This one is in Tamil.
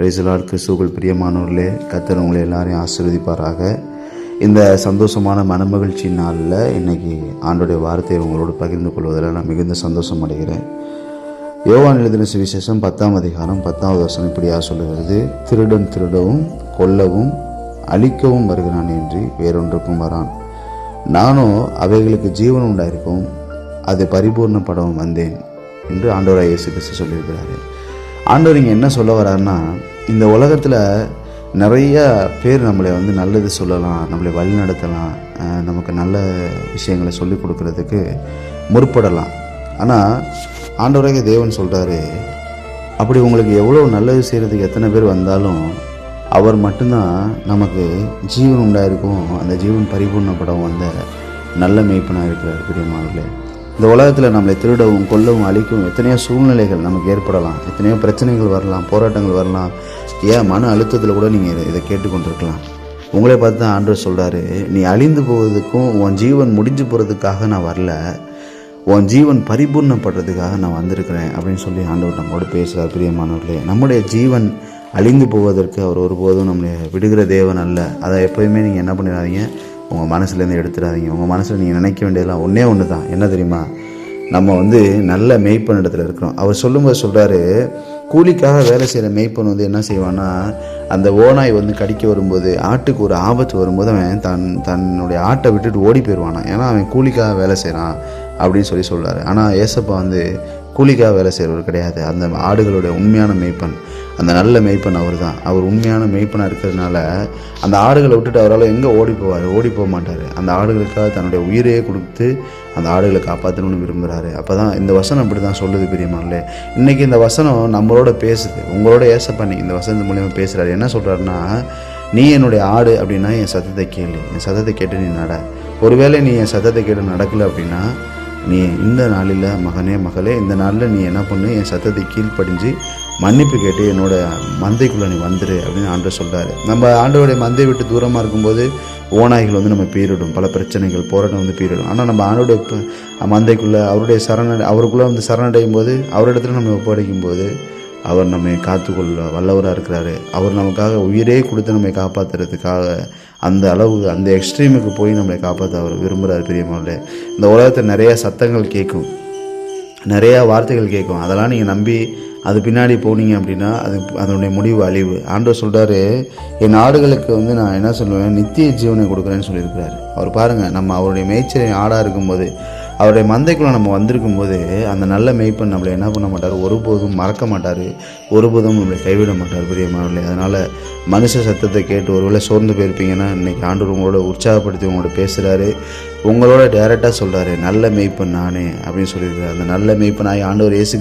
ரைசலால் கிறிஸ்துவுக்குள் பிரியமானவர்களே கத்தர் உங்களை எல்லாரையும் ஆசீர்வதிப்பாராக. இந்த சந்தோஷமான மனமகிழ்ச்சி நாளில் இன்றைக்கி ஆண்டோடைய வார்த்தையை உங்களோடு பகிர்ந்து கொள்வதில் நான் மிகுந்த சந்தோஷம் அடைகிறேன். யோவான் எழுதின சுவிசேஷம் பத்தாம் அதிகாரம் பத்தாவது வருஷம் இப்படியாக சொல்லுகிறது திருடன் திருடவும் கொல்லவும் அழிக்கவும் வருகிறான் என்று வேறொன்றுக்கும் வரான். நானோ அவைகளுக்கு ஜீவன் உண்டாயிருக்கும் அது பரிபூர்ணப்படவும் வந்தேன் என்று ஆண்டோராய் இயேசு கிறிஸ்து சொல்லியிருக்கிறாரு. ஆண்டவர் இங்கே என்ன சொல்ல வர்றாருன்னா இந்த உலகத்தில் நிறையா பேர் நம்மளை வந்து நல்லது சொல்லலாம் நம்மளை வழி நடத்தலாம் நமக்கு நல்ல விஷயங்களை சொல்லிக் கொடுக்கறதுக்கு முற்படலாம். ஆனால் ஆண்டவராக தேவன் சொல்கிறாரு அப்படி உங்களுக்கு எவ்வளோ நல்லது செய்கிறதுக்கு எத்தனை பேர் வந்தாலும் அவர் மட்டும்தான் நமக்கு ஜீவன் உண்டாயிருக்கும் அந்த ஜீவன் பரிபூர்ணப்படம் வந்த நல்ல மெய்ப்பனாக இருக்கிறார். பிரியமானவர்களே இந்த உலகத்தில் நம்மளை திருடவும் கொல்லவும் அழிக்கவும் எத்தனையோ சூழ்நிலைகள் நமக்கு ஏற்படலாம். எத்தனையோ பிரச்சனைகள் வரலாம் போராட்டங்கள் வரலாம். ஏன் மன அழுத்தத்தில் கூட நீங்கள் இதை கேட்டுக்கொண்டிருக்கலாம். உங்களை பார்த்து தான் ஆண்டவர் சொல்கிறாரு நீ அழிந்து போவதுக்கும் உன் ஜீவன் முடிஞ்சு போகிறதுக்காக நான் வரல. உன் ஜீவன் பரிபூர்ணப்படுறதுக்காக நான் வந்திருக்கிறேன். அப்படின்னு சொல்லி ஆண்டவர் நம்மளோட பேசுகிறார் பிரியமானவர்களே. நம்முடைய ஜீவன் அழிந்து போவதற்கு அவர் ஒருபோதும் நம்மளை விடுகிற தேவன் அல்ல. அதை எப்போயுமே நீங்கள் என்ன பண்ணிடாதீங்க உங்கள் மனசுலேருந்து எடுத்துடாதீங்க. உங்கள் மனசில் நீங்கள் நினைக்க வேண்டியதெல்லாம் ஒன்றே ஒன்று தான் என்ன தெரியுமா? நம்ம வந்து நல்ல மெய்ப்பன் இடத்துல இருக்கிறோம். அவர் சொல்லும்போது சொல்கிறாரு கூலிக்காக வேலை செய்கிற மெய்ப்பன் வந்து என்ன செய்வான்னா அந்த ஓநாய் வந்து கடிக்க வரும்போது ஆட்டுக்கு ஒரு ஆபத்து வரும்போது அவன் தன் தன்னுடைய ஆட்டை விட்டுட்டு ஓடி போயிடுவானான் ஏன்னா அவன் கூலிக்காக வேலை செய்கிறான் அப்படின்னு சொல்லி சொல்கிறாரு ஆனால் ஏசப்பா வந்து கூலிக்காக வேலை செய்கிறவர் கிடையாது. அந்த ஆடுகளுடைய உண்மையான மெய்ப்பன் அந்த நல்ல மெய்ப்பன் அவர் தான் அவர் உண்மையான மெய்ப்பனாக இருக்கிறதுனால அந்த ஆடுகளை விட்டுட்டு அவரால் எங்கே ஓடி போவார்? ஓடி போக மாட்டார். அந்த ஆடுகளுக்காக தன்னுடைய உயிரையே கொடுத்து அந்த ஆடுகளை காப்பாற்றணும்னு விரும்புகிறாரு அப்போ தான் இந்த வசனம் அப்படி தான் சொல்லுது பிரியமானே. இன்றைக்கி இந்த வசனம் நம்மளோட பேசுது. உங்களோட ஏசப்பா இந்த வசனத்து மூலியமாக பேசுகிறாரு என்ன சொல்கிறாருன்னா நீ என்னுடைய ஆடு அப்படின்னா என் சத்தத்தை கேளு. என் சத்தத்தை கேட்டு நீ நட. ஒருவேளை நீ என் சத்தத்தை கேட்டு நடக்கலை அப்படின்னா நீ இந்த நாளில் மகனே மகளே இந்த நாளில் நீ என்ன பண்ணு? என் சத்தத்தை கீழ்ப்படிஞ்சு மன்னிப்பு கேட்டு என்னோட மந்தைக்குள்ளே நீ வந்துரு அப்படின்னு ஆண்டவர் சொல்கிறாரு நம்ம ஆண்டவருடைய மந்தை விட்டு தூரமாக இருக்கும்போது ஓநாய்கள் வந்து நம்ம பீரிடும். பல பிரச்சனைகள் போராட்டம் வந்து பீரிடும். ஆனால் நம்ம ஆண்டோடைய மந்தைக்குள்ளே அவருடைய சரண அவருக்குள்ளே வந்து சரணடையும் போது அவரிடத்துல நம்ம ஒப்படைக்கும் போது அவர் நம்மை காத்துக்கொள்ள வல்லவராக இருக்கிறாரு. அவர் நமக்காக உயிரே கொடுத்து நம்மை காப்பாற்றுறதுக்காக அந்த அளவு அந்த எக்ஸ்ட்ரீமுக்கு போய் நம்மளை காப்பாற்ற அவர் விரும்புகிறார் பெரியமாவில் இந்த உலகத்தில் நிறைய சத்தங்கள் கேட்கும். நிறையா வார்த்தைகள் கேட்கும். அதெல்லாம் நீங்கள் நம்பி அது பின்னாடி போனீங்க அப்படின்னா அது அதனுடைய முடிவு அழிவு. ஆண்டவர் சொல்கிறாரு என் ஆடுகளுக்கு வந்து நான் என்ன சொல்லுவேன்? நித்திய ஜீவனை கொடுக்குறேன்னு சொல்லியிருக்கிறாரு. அவர் பாருங்கள் நம்ம அவருடைய மேய்ச்சலின் ஆடாக இருக்கும்போது அவருடைய மந்தைக்குள்ளே நம்ம வந்திருக்கும் போது அந்த நல்ல மெய்ப்பன் நம்மளை என்ன பண்ண மாட்டார்? ஒருபோதும் மறக்க மாட்டார். ஒருபோதும் நம்மளை கைவிட மாட்டார் பிரியமானவர்களே அதனால் மனுஷ சத்தத்தை கேட்டு ஒருவேளை சோர்ந்து போயிருப்பீங்கன்னா இன்றைக்கி ஆண்டவர் உங்களோட உற்சாகப்படுத்தி உங்களோட பேசுகிறாரு உங்களோட டேரெக்டாக சொல்கிறாரு நல்ல மெய்ப்பன் நானே அப்படின்னு சொல்லியிருக்காரு அந்த நல்ல மேய்ப்பனாய் ஆண்டவர் இயேசு